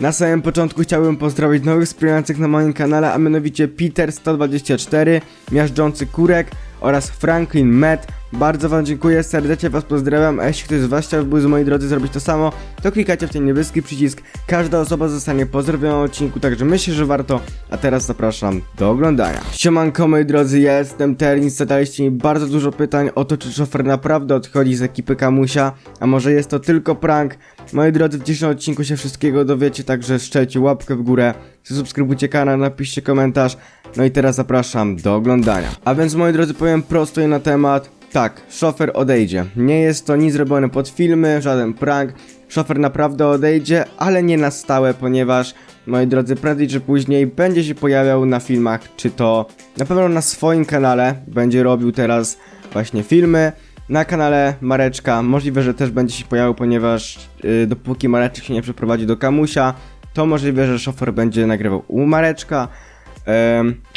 Na samym początku chciałbym pozdrowić nowych wspierających na moim kanale, a mianowicie Peter124, Miażdżący Kurek oraz Franklin Met. Bardzo wam dziękuję, serdecznie was pozdrawiam, a jeśli ktoś z was chciałby, moi drodzy, zrobić to samo, to klikajcie w ten niebieski przycisk. Każda osoba zostanie pozdrowiona w odcinku, także myślę, że warto. A teraz zapraszam do oglądania. Siemanko moi drodzy, ja jestem Terin, zadaliście mi bardzo dużo pytań o to, czy szofer naprawdę odchodzi z ekipy Kamusia, a może jest to tylko prank. Moi drodzy, w dzisiejszym odcinku się wszystkiego dowiecie, także szczelcie łapkę w górę, subskrybujcie kanał, napiszcie komentarz. No i teraz zapraszam do oglądania. A więc moi drodzy, powiem prosto i na temat. Tak, szofer odejdzie. Nie jest to nic robione pod filmy, żaden prank. Szofer naprawdę odejdzie, ale nie na stałe, ponieważ, moi drodzy, prędzej czy później będzie się pojawiał na filmach, czy to na pewno na swoim kanale będzie robił teraz właśnie filmy. Na kanale Mareczka możliwe, że też będzie się pojawiał, ponieważ yy, dopóki Mareczek się nie przeprowadzi do Kamusia, to możliwe, że szofer będzie nagrywał u Mareczka.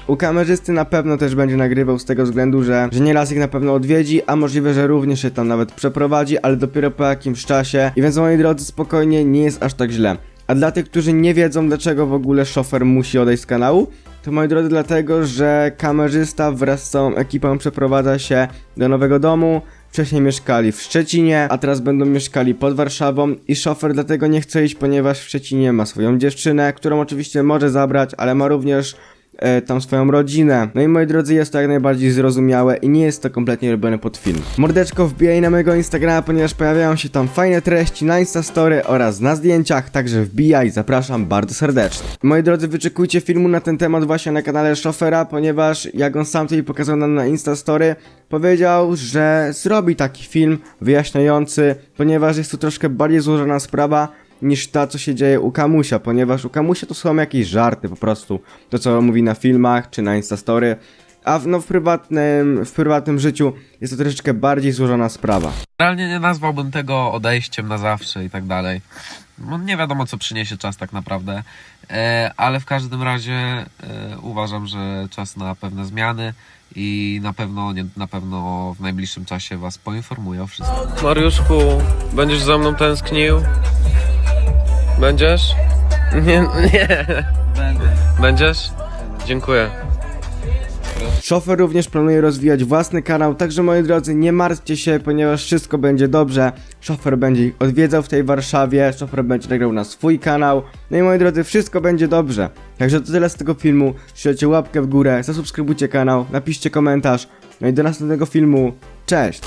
U kamerzysty na pewno też będzie nagrywał z tego względu, że, że nieraz ich na pewno odwiedzi, a możliwe, że również się tam nawet przeprowadzi, ale dopiero po jakimś czasie. I więc moi drodzy, spokojnie, nie jest aż tak źle. A dla tych, którzy nie wiedzą, dlaczego w ogóle szofer musi odejść z kanału, to moi drodzy, dlatego, że kamerzysta wraz z całą ekipą przeprowadza się do nowego domu. Wcześniej mieszkali w Szczecinie, a teraz będą mieszkali pod Warszawą i szofer dlatego nie chce iść, ponieważ w Szczecinie ma swoją dziewczynę, którą oczywiście może zabrać, ale ma również e, tam swoją rodzinę. No i moi drodzy, jest to jak najbardziej zrozumiałe i nie jest to kompletnie robione pod film. Mordeczko wbijaj na mojego Instagrama, ponieważ pojawiają się tam fajne treści na Instastory oraz na zdjęciach, także wbijaj, zapraszam bardzo serdecznie. Moi drodzy, wyczekujcie filmu na ten temat właśnie na kanale Szofera, ponieważ jak on sam tutaj pokazał nam na Instastory, powiedział, że zrobi taki film wyjaśniający, ponieważ jest to troszkę bardziej złożona sprawa, niż ta, co się dzieje u Kamusia, ponieważ u Kamusia to są jakieś żarty po prostu, to co mówi na filmach czy na Instastory, a w, no, w, prywatnym, w prywatnym życiu jest to troszeczkę bardziej złożona sprawa. Realnie nie nazwałbym tego odejściem na zawsze i tak dalej. No, nie wiadomo, co przyniesie czas tak naprawdę, e, ale w każdym razie e, uważam, że czas na pewne zmiany i na pewno, nie, na pewno w najbliższym czasie Was poinformuję o wszystkim. Mariuszku, będziesz za mną tęsknił? Będziesz? Nie, nie. Będziesz? Dziękuję. Szofer również planuje rozwijać własny kanał, także moi drodzy, nie martwcie się, ponieważ wszystko będzie dobrze. Szofer będzie ich odwiedzał w tej Warszawie, szofer będzie nagrał na swój kanał. No i moi drodzy, wszystko będzie dobrze. Także to tyle z tego filmu. Strzelcie łapkę w górę, zasubskrybujcie kanał, napiszcie komentarz. No i do następnego filmu. Cześć!